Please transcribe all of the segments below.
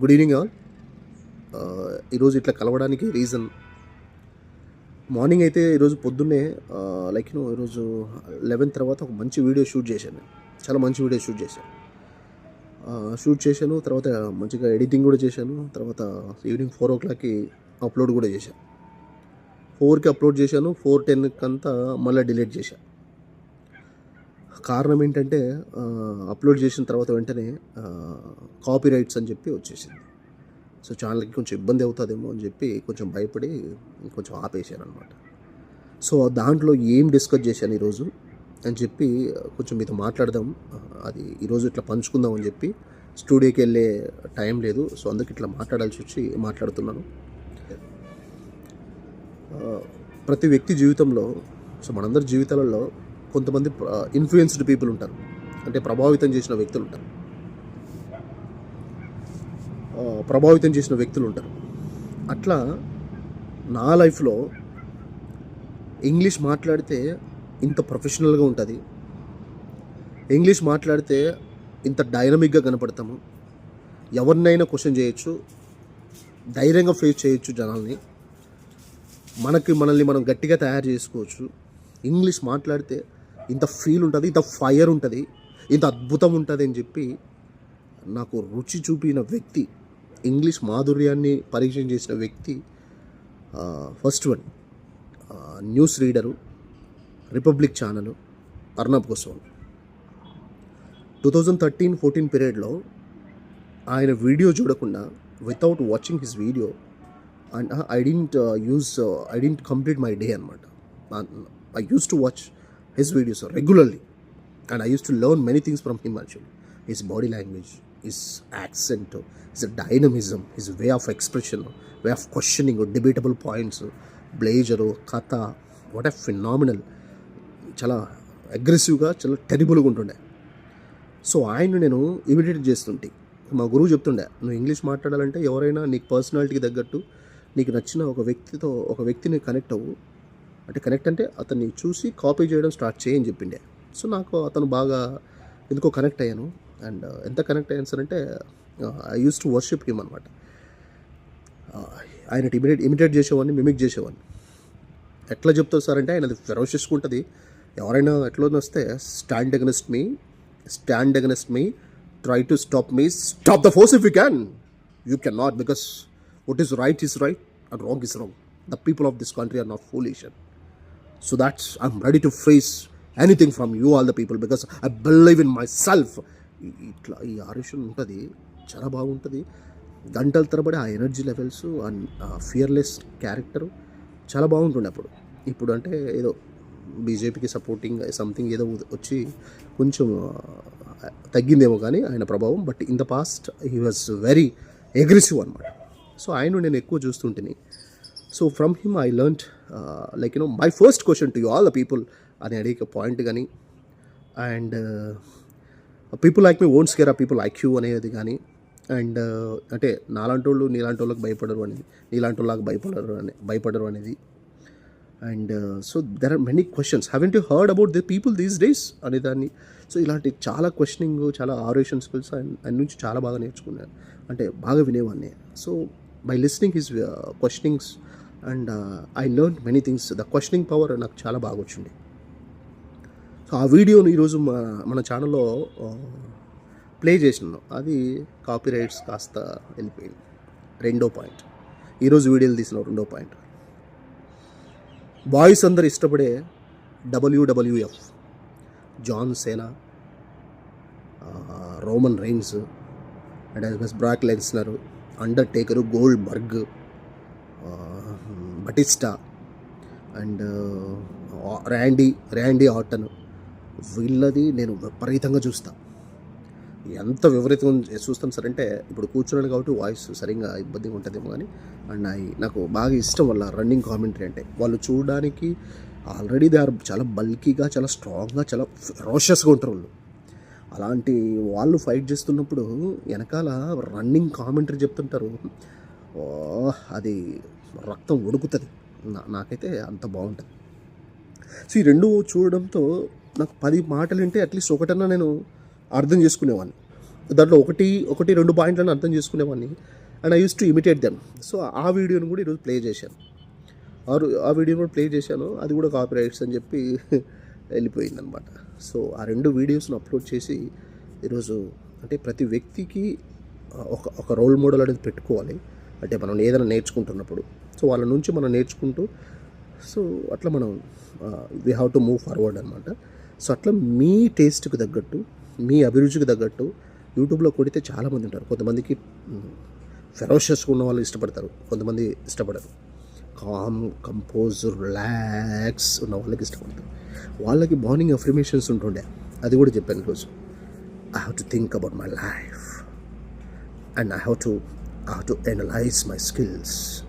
Good evening all ఈరోజు ఇట్లా కలవడానికి రీజన్ మార్నింగ్ అయితే ఈరోజు పొద్దున్నే లైక్ యూనో ఈరోజు లెవెన్ తర్వాత ఒక మంచి వీడియో షూట్ చేశాను చాలా మంచి వీడియో షూట్ చేశాను. షూట్ చేశాను తర్వాత మంచిగా ఎడిటింగ్ కూడా చేశాను తర్వాత ఈవినింగ్ ఫోర్ ఓ క్లాక్కి అప్లోడ్ కూడా చేశాను. ఫోర్కి అప్లోడ్ చేశాను ఫోర్ టెన్కి అంతా మళ్ళీ డిలీట్ చేశాను కారణం ఏంటంటే అప్లోడ్ చేసిన తర్వాత వెంటనే కాపీ రైట్స్ అని చెప్పి వచ్చేసింది. సో ఛానల్కి కొంచెం ఇబ్బంది అవుతుందేమో అని చెప్పి కొంచెం భయపడి కొంచెం ఆపేశాను అనమాట సో దాంట్లో ఏం డిస్కస్ చేశాను ఈరోజు అని చెప్పి కొంచెం మీతో మాట్లాడదాం. అది ఈరోజు ఇట్లా పంచుకుందాం అని చెప్పి స్టూడియోకి వెళ్ళే టైం లేదు. సో అందుకు ఇట్లా మాట్లాడాల్సి వచ్చి మాట్లాడుతున్నాను. ప్రతి వ్యక్తి జీవితంలో సో మనందరి జీవితాలలో కొంతమంది ఇన్ఫ్లుయెన్స్డ్ పీపుల్ ఉంటారు. అంటే ప్రభావితం చేసిన వ్యక్తులు ఉంటారు. ప్రభావితం చేసిన వ్యక్తులు ఉంటారు. అట్లా నా లైఫ్లో ఇంగ్లీష్ మాట్లాడితే ఇంత ప్రొఫెషనల్గా ఉంటుంది. ఇంగ్లీష్ మాట్లాడితే ఇంత డైనమిక్గా కనపడతాము. ఎవరినైనా క్వశ్చన్ చేయొచ్చు. ధైర్యంగా ఫేస్ చేయొచ్చు జనాల్ని. మనకి మనల్ని మనం గట్టిగా తయారు చేసుకోవచ్చు. ఇంగ్లీష్ మాట్లాడితే ఇంత ఫీల్ ఉంటుంది ఇంత ఫైర్ ఉంటుంది ఇంత అద్భుతం ఉంటుంది అని చెప్పి నాకు రుచి చూపిన వ్యక్తి ఇంగ్లీష్ మాధుర్యాన్ని పరీక్ష చేసిన వ్యక్తి first one news reader republic channel Arnab Goswami two thousand thirteen fourteen పీరియడ్లో ఆయన వీడియో చూడకుండా without watching his video and I didn't use I didn't complete my day అనమాట I use to watch his videos regularly and I use to learn many things from him actually his body language his accent his dynamism his way of expression way of questioning debatable points blazer కథ what a phenomenal చాలా అగ్రెసివ్గా చాలా టెరిబుల్గా ఉంటుండే. So ఆయన నేను immediate చేస్తుంటే మా గురువు చెప్తుండే నువ్వు ఇంగ్లీష్ మాట్లాడాలంటే ఎవరైనా నీకు పర్సనాలిటీకి తగ్గట్టు నీకు నచ్చిన ఒక వ్యక్తితో ఒక వ్యక్తిని కనెక్ట్ అవ్వు. అంటే కనెక్ట్ అంటే అతన్ని చూసి కాపీ చేయడం స్టార్ట్ చేయని చెప్పిండే. సో నాకు అతను బాగా ఎందుకో కనెక్ట్ అయ్యాను. అండ్ uh, ఎంత కనెక్ట్ అయ్యాను సార్ అంటే I use to worship him అనమాట ఆయన ఇమిడేట్ ఇమిటేట్ చేసేవాడిని మిమిక్ చేసేవాడిని. ఎట్లా చెప్తారు సార్ అంటే ఆయన అది ఉంటుంది. ఎవరైనా ఎట్లా వస్తే stand against me stand against me try to stop me stop the force if you can you can not because what is right is right and wrong is wrong the people of this country are not foolish. So that's I'm ready to face anything from you all the people because I believe in myself. Self ఇట్లా ఈ oration ఉంటుంది చాలా బాగుంటుంది. గంటల తరబడి ఆ energy levels ఆ fearless character చాలా బాగుంటుండే అప్పుడు. ఇప్పుడు అంటే ఏదో బీజేపీకి సపోర్టింగ్ సంథింగ్ ఏదో వచ్చి కొంచెం తగ్గిందేమో కానీ ఆయన ప్రభావం but in the past he was very aggressive అనమాట సో ఆయన నేను ఎక్కువ చూస్తుంటేనే. So from him I learn like you know my first question to you all the people అని అడిగే పాయింట్ కానీ and people like me ones care ఆ people like you అనేది కానీ అండ్ uh, అంటే నాలాంటి వాళ్ళు నీలాంటి వాళ్ళకి భయపడరు అనేది నీలాంటి వాళ్ళకి భయపడరు అని భయపడరు అనేది. And so there are many questions haven't you heard about the people these days అనే దాన్ని సో ఇలాంటి చాలా క్వశ్చనింగ్ చాలా ఆరేషన్ స్కిల్స్ ఆయన నుంచి చాలా బాగా నేర్చుకున్నాను. అంటే బాగా వినేవాడిని. So by listening his questionings and I learn many things the questioning power నాకు చాలా బాగా వచ్చింది. సో ఆ వీడియోని ఈరోజు మన మన ఛానల్లో ప్లే చేసినాను. అది కాపీ రైట్స్ కాస్త వెళ్ళిపోయింది. రెండో పాయింట్. ఈరోజు వీడియోలు తీసిన రెండో పాయింట్. బాయ్స్ అందరు ఇష్టపడే WWF John Cena Roman Reigns and us Brock Lesnar Undertaker Goldberg Batista and Randy Randy Orton వీళ్ళది నేను విపరీతంగా చూస్తాను ఎంత విపరీతం చూస్తాం సార్ అంటే ఇప్పుడు కూర్చున్నాను కాబట్టి వాయిస్ సరిగ్గా ఇబ్బందిగా ఉంటుందేమో కానీ అండ్ ఐ నాకు బాగా ఇష్టం వల్ల రన్నింగ్ కామెంటరీ అంటే. వాళ్ళు చూడడానికి ఆల్రెడీ దే ఆర్ చాలా బల్కీగా చాలా స్ట్రాంగ్గా చాలా రోషస్గా ఉంటారు వాళ్ళు. అలాంటి వాళ్ళు ఫైట్ చేస్తున్నప్పుడు వెనకాల రన్నింగ్ కామెంటరీ చెప్తుంటారు. అది రక్తం ఉడుకుతుంది నాకైతే అంత బాగుంటుంది. సో ఈ రెండు చూడడంతో నాకు పది మాటలు వింటే అట్లీస్ట్ ఒకటన్నా నేను అర్థం చేసుకునేవాడిని దాంట్లో ఒకటి ఒకటి రెండు పాయింట్లను అర్థం చేసుకునేవాడిని and I use to imitate them so ఆ వీడియోని కూడా ఈరోజు ప్లే చేశాను. ఆ ఆ వీడియోని కూడా ప్లే చేశాను. అది కూడా కాపీ రైట్స్ అని చెప్పి వెళ్ళిపోయింది అనమాట సో ఆ రెండు వీడియోస్ను అప్లోడ్ చేసి ఈరోజు అంటే ప్రతి వ్యక్తికి ఒక ఒక రోల్ మోడల్ అనేది పెట్టుకోవాలి. అంటే మనం ఏదైనా నేర్చుకుంటున్నప్పుడు సో వాళ్ళ నుంచి మనం నేర్చుకుంటూ సో అట్లా మనం we have to move forward అనమాట సో అట్లా మీ టేస్ట్కి తగ్గట్టు మీ అభిరుచికి తగ్గట్టు యూట్యూబ్లో కొడితే చాలామంది ఉంటారు. కొంతమందికి ఫెరోషియస్గా ఉన్న వాళ్ళు ఇష్టపడతారు. కొంతమంది ఇష్టపడరు. కామ్ కంపోజ్ రిలాక్స్ ఉన్న వాళ్ళకి ఇష్టపడతారు. వాళ్ళకి మార్నింగ్ అఫర్మేషన్స్ ఉంటుండే. అది కూడా చెప్పాను ఈరోజు. I have to think about my life and I have to I have to analyse my skills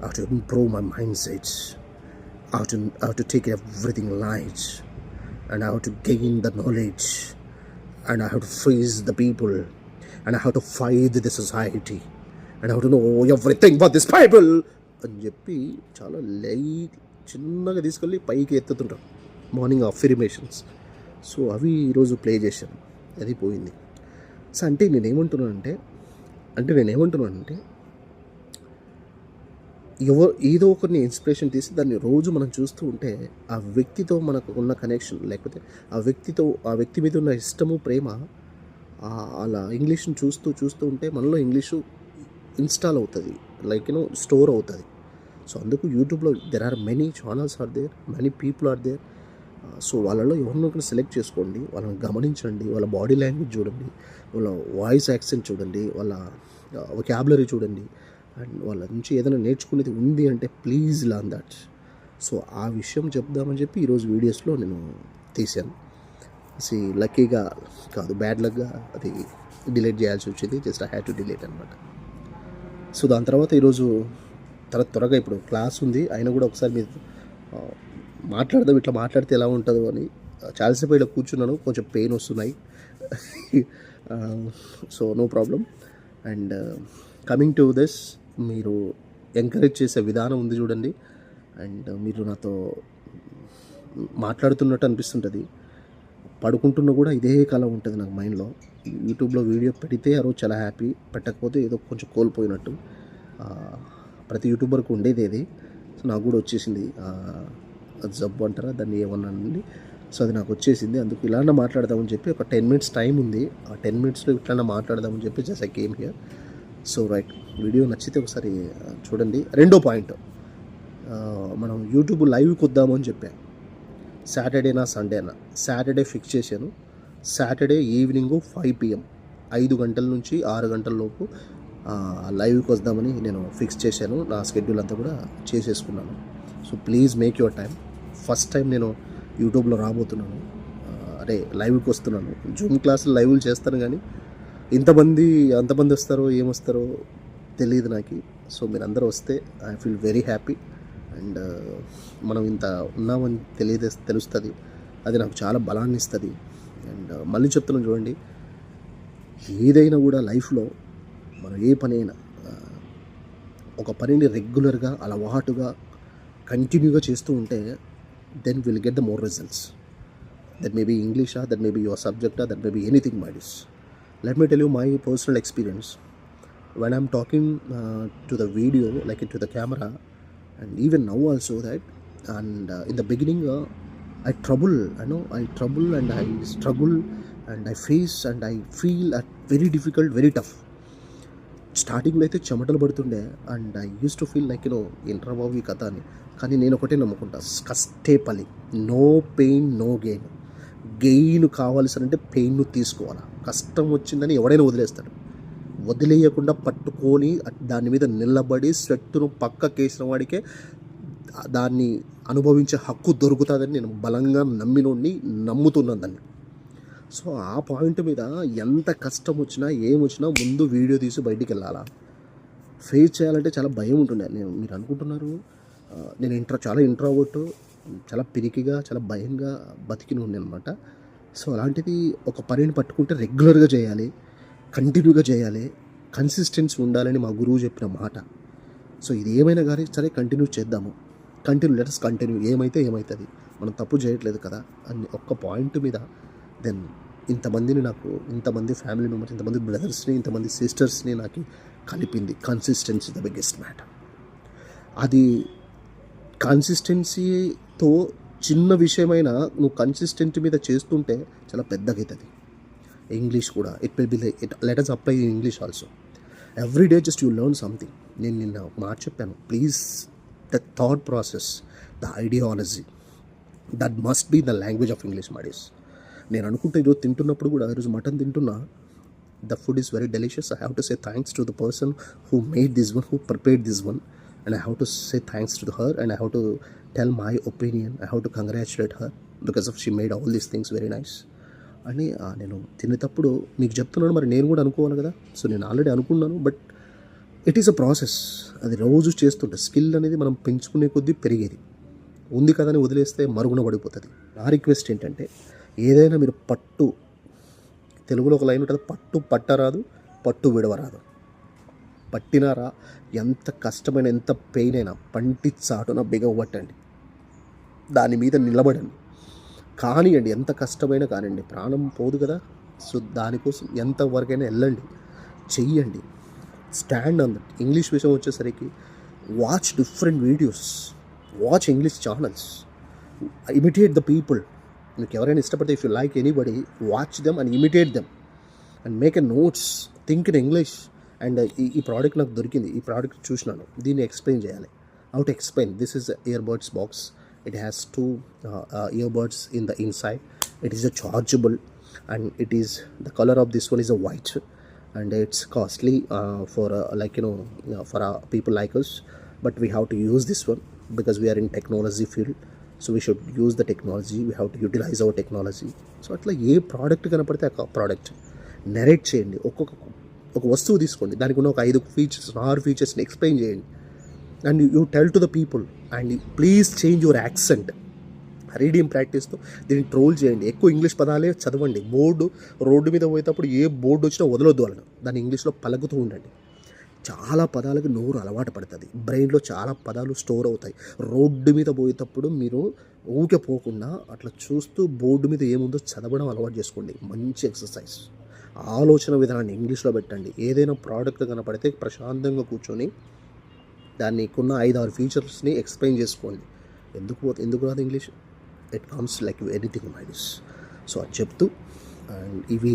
how to improve my mindset. how to how to take everything light, and how to gain the knowledge, and how to face the people, and how to fight the society, and how to know everything about this Bible. అని చెప్పి చాలా light చిన్నగా తీసుకెళ్ళి పైకి ఎత్తుతుంటాం morning అఫిరిమేషన్స్ so అవి ఈరోజు play చేశాను అది పోయింది సో అంటే నేనేమంటున్నానంటే అంటే నేనేమంటున్నానంటే ఎవరు ఏదో ఒకరిని ఇన్స్పిరేషన్ తీసి దాన్ని రోజు మనం చూస్తూ ఉంటే ఆ వ్యక్తితో మనకు ఉన్న కనెక్షన్ లేకపోతే ఆ వ్యక్తితో ఆ వ్యక్తి మీద ఉన్న ఇష్టము ప్రేమ అలా ఇంగ్లీష్ని చూస్తూ చూస్తూ ఉంటే మనలో ఇంగ్లీషు ఇన్స్టాల్ అవుతుంది. లైక్ యూనో స్టోర్ అవుతుంది. సో అందుకు యూట్యూబ్లో there are many channels are there many people are there so వాళ్ళలో ఎవరిని ఒకరిని సెలెక్ట్ చేసుకోండి వాళ్ళని గమనించండి వాళ్ళ బాడీ లాంగ్వేజ్ చూడండి వాళ్ళ వాయిస్ యాక్సెంట్ చూడండి వాళ్ళ uh, క్యాబులరీ చూడండి. అండ్ వాళ్ళ నుంచి ఏదైనా నేర్చుకునేది ఉంది అంటే ప్లీజ్ లాన్ దట్ సో ఆ విషయం చెప్దామని చెప్పి ఈరోజు వీడియోస్లో నేను తీశాను. సి లక్కీగా కాదు బ్యాడ్ లక్గా అది డిలీట్ చేయాల్సి వచ్చింది. Just I had to delete అనమాట. సో దాని తర్వాత ఈరోజు తర్వాత త్వరగా ఇప్పుడు క్లాస్ ఉంది. అయినా కూడా ఒకసారి మీరు మాట్లాడదాం ఇట్లా మాట్లాడితే ఎలా ఉంటుందో అని. చాలాసేపు ఇలా కూర్చున్నాను కొంచెం పెయిన్ వస్తున్నాయి. So no problem and coming to this మీరు ఎంకరేజ్ చేసే విధానం ఉంది చూడండి. అండ్ మీరు నాతో మాట్లాడుతున్నట్టు అనిపిస్తుంటుంది. పడుకుంటున్నా కూడా ఇదే కళ ఉంటుంది నాకు మైండ్లో యూట్యూబ్లో వీడియో పెడితే ఆ రోజు చాలా హ్యాపీ పెట్టకపోతే ఏదో కొంచెం కోల్పోయినట్టు. ప్రతి యూట్యూబర్కు ఉండేది ఏది సో నాకు కూడా వచ్చేసింది. అది జబ్బు అంటారా? దాన్ని ఏమన్నానండి సో అది నాకు వచ్చేసింది. అందుకు ఇలానే మాట్లాడదామని చెప్పి ఒక టెన్ మినిట్స్ టైం ఉంది. ఆ టెన్ మినిట్స్లో ఇట్లానే మాట్లాడదామని చెప్పి just I came here so right video నచ్చితే ఒకసారి చూడండి. రెండో పాయింట్. మనం యూట్యూబ్ లైవ్కి వద్దామని చెప్పాను సాటర్డేనా సండేనా సాటర్డే ఫిక్స్ చేశాను. సాటర్డే ఈవినింగ్ ఫైవ్ పిఎం ఐదు గంటల నుంచి ఆరు గంటల లోపు లైవ్కి వద్దామని నేను ఫిక్స్ చేశాను. నా స్కెడ్యూల్ అంతా కూడా చేసేసుకున్నాను. So please make your time first time నేను యూట్యూబ్లో రాబోతున్నాను. అరే లైవ్కి వస్తున్నాను. జూమ్ క్లాసులు లైవ్లు చేస్తాను కానీ ఇంతమంది అంతమంది వస్తారో ఏమొస్తారో తెలియదు నాకు. సో మీరు అందరూ వస్తే I feel very happy. And uh, మనం ఇంత ఉన్నామని తెలియదే తెలుస్తుంది. అది నాకు చాలా బలాన్ని ఇస్తుంది అండ్ uh, మళ్ళీ చెప్తున్నాను చూడండి. ఏదైనా కూడా లైఫ్లో మనం ఏ పని అయినా uh, ఒక పనిని రెగ్యులర్గా అలవాటుగా కంటిన్యూగా చేస్తూ ఉంటే then will get the more results. That may be ఇంగ్లీషా that may be your సబ్జెక్టా that may be anything my let me tell you my personal experience when I'm talking to the video like to the camera and even now also that and in the beginning I trouble I know I trouble and I struggle and I face and I feel at very difficult very tough స్టార్టింగ్లో అయితే చెమటలు పడుతుండే and I use to feel like no inter బాబు ఈ కథ అని. కానీ నేను ఒకటే నమ్ముకుంటా కష్టే పని no pain no game gain కావాల్సి అంటే పెయిన్ను తీసుకోవాలి. కష్టం వచ్చిందని ఎవడైనా వదిలేస్తాడు. వదిలేయకుండా పట్టుకొని దాని మీద నిలబడి స్వెట్టును పక్కకేసిన వాడికే దాన్ని అనుభవించే హక్కు దొరుకుతుందని నేను బలంగా నమ్మినోడిని నమ్ముతున్నాను దాన్ని. సో ఆ పాయింట్ మీద ఎంత కష్టం వచ్చినా ఏమొచ్చినా ముందు వీడియో తీసి బయటికి వెళ్ళాలా? ఫేస్ చేయాలంటే చాలా భయం ఉంటుండే. నేను మీరు అనుకుంటున్నారు నేను ఇంట్రో చాలా ఇంట్రావర్ట్. చాలా పిరికిగా చాలా భయంగా బతికిన ఉండే అనమాట సో అలాంటిది ఒక పనిని పట్టుకుంటే రెగ్యులర్గా చేయాలి కంటిన్యూగా చేయాలి కన్సిస్టెన్సీ ఉండాలని మా గురువు చెప్పిన మాట. సో ఇది ఏమైనా కానీ సరే కంటిన్యూ చేద్దాము. Continue letters continue. ఏమైతే ఏమవుతుంది మనం తప్పు చేయట్లేదు కదా అని ఒక్క పాయింట్ మీద దెన్ ఇంతమందిని నాకు ఇంతమంది ఫ్యామిలీ మెంబర్స్ ఇంతమంది బ్రదర్స్ని ఇంతమంది సిస్టర్స్ని నాకు కలిపింది కన్సిస్టెన్సీ ద బిగ్గెస్ట్ మ్యాటర్. అది కన్సిస్టెన్సీతో చిన్న విషయమైనా నువ్వు కన్సిస్టెంట్ మీద చేస్తుంటే చాలా పెద్దగా అవుతుంది ఇంగ్లీష్ కూడా it will be it let us apply in English also every day just you learn something నేను నిన్న ఒక మాట చెప్పాను. Please the thought process the ideology that must be the language of English మాడీస్ నేను అనుకుంటే ఈరోజు తింటున్నప్పుడు కూడా ఈరోజు మటన్ తింటున్నా the food is very delicious I have to say thanks to the person who made this one who prepared this one and I have to say thanks to her and I have to tell my opinion I have to congratulate her because of she made all these things very nice అని నేను తినేటప్పుడు మీకు చెప్తున్నాను మరి నేను కూడా అనుకోవాలి కదా? సో నేను ఆల్రెడీ అనుకున్నాను but it is a process అది రోజు చేస్తుంటే స్కిల్ అనేది మనం పెంచుకునే కొద్దీ పెరిగేది. ఉంది కదా అని వదిలేస్తే మరుగున పడిపోతుంది. నా రిక్వెస్ట్ ఏంటంటే ఏదైనా మీరు పట్టు తెలుగులో ఒక లైన్ ఉంటుంది పట్టు పట్టరాదు పట్టు విడవరాదు. పట్టినారా? ఎంత కష్టమైన ఎంత పెయిన్ అయినా పంటి చాటున బిగవట్టండి దాని మీద నిలబడండి. కానివ్వండి ఎంత కష్టమైనా కానివ్వండి ప్రాణం పోదు కదా. సో దానికోసం ఎంతవరకైనా వెళ్ళండి. చెయ్యండి. స్టాండ్ ఆన్ ఇంగ్లీష్ విషయం వచ్చేసరికి watch different videos. Watch English channels. Imitate the people. మీకు ఎవరైనా ఇష్టపడితే if you like anybody watch them and imitate them and make a notes. Think in English. And ఈ ఈ ప్రోడక్ట్ నాకు దొరికింది. ఈ ప్రోడక్ట్ చూసినాను. దీన్ని ఎక్స్ప్లెయిన్ చేయాలి. Out explain this is earbuds box it has two earbuds in the inside it is a chargeable and it is the colour of this one is a white and it's costly for like you know for ఆ people like us but we have to use this one because we are in technology field so we should use the technology we have to utilise our technology so అట్లా ఏ product కనపడితే ఆ product narrate చేయండి. ఒక్కొక్క ఒక వస్తువు తీసుకోండి. దానికి ఉన్న ఒక ఐదు ఫీచర్స్ ఆరు ఫీచర్స్ని ఎక్స్ప్లెయిన్ చేయండి. And you tell to the people and please change your accent reading ప్రాక్టీస్తో దీన్ని ట్రోల్ చేయండి. ఎక్కువ ఇంగ్లీష్ పదాలే చదవండి. బోర్డు రోడ్డు మీద పోయేటప్పుడు ఏ బోర్డు వచ్చినా వదలొద్దు వాళ్ళని. దాన్ని ఇంగ్లీష్లో పలుకుతూ ఉండండి. చాలా పదాలకు నోరు అలవాటు పడుతుంది. బ్రెయిన్లో చాలా పదాలు స్టోర్ అవుతాయి. రోడ్డు మీద పోయేటప్పుడు మీరు ఊకే పోకుండా అట్లా చూస్తూ బోర్డు మీద ఏముందో చదవడం అలవాటు చేసుకోండి. మంచి ఎక్సర్సైజ్ ఆలోచన విధానాన్ని ఇంగ్లీష్లో పెట్టండి. ఏదైనా ప్రోడక్ట్ కనపడితే ప్రశాంతంగా కూర్చొని దాన్ని కొన్న ఐదు ఆరు ఫీచర్స్ని ఎక్స్ప్లెయిన్ చేసుకోండి. ఎందుకు ఎందుకు రాదు English? It comes like anything మైడిస్ so అది చెప్తూ అండ్ ఇవి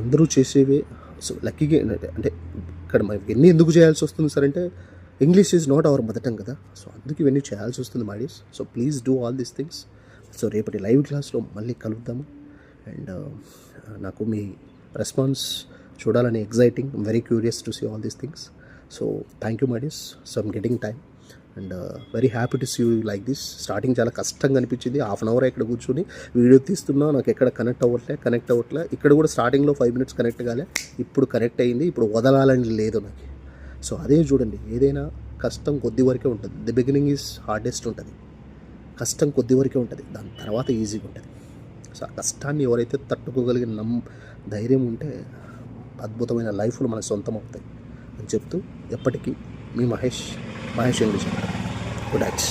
అందరూ చేసేవే. సో లక్కీగా ఏంటంటే అంటే ఇక్కడ మనకి ఎన్ని ఎందుకు చేయాల్సి వస్తుంది సార్ అంటే English is not our mother tongue కదా. సో అందుకు ఇవన్నీ చేయాల్సి వస్తుంది మాడీస్ so please do all these things so రేపటి లైవ్ క్లాస్లో మళ్ళీ కలుద్దాము. అండ్ నాకు మీ రెస్పాన్స్ చూడాలని exciting very curious to see all these things so thank you మాడీస్ so I'm getting time and very happy to see you like this starting చాలా కష్టంగా అనిపించింది. హాఫ్ అన్ అవర్ ఇక్కడ కూర్చొని వీడియో తీస్తున్నా నాకు ఎక్కడ కనెక్ట్ అవ్వట్లే కనెక్ట్ అవ్వట్లే. ఇక్కడ కూడా స్టార్టింగ్లో ఫైవ్ మినిట్స్ కనెక్ట్ కాలే. ఇప్పుడు కనెక్ట్ అయింది ఇప్పుడు వదలాలని లేదు నాకు. సో అదే చూడండి. ఏదైనా కష్టం కొద్ది వరకే ఉంటుంది. ది బిగినింగ్ ఈజ్ హార్డెస్ట్ ఉంటుంది. కష్టం కొద్ది వరకే ఉంటుంది. దాని తర్వాత ఈజీగా ఉంటుంది. సో ఆ కష్టాన్ని ఎవరైతే తట్టుకోగలిగిన నమ్ ధైర్యం ఉంటే అద్భుతమైన లైఫ్లు మనకు సొంతం అవుతాయి అని చెప్తూ ఎప్పటికీ మీ Mahesh Mahesh English good nights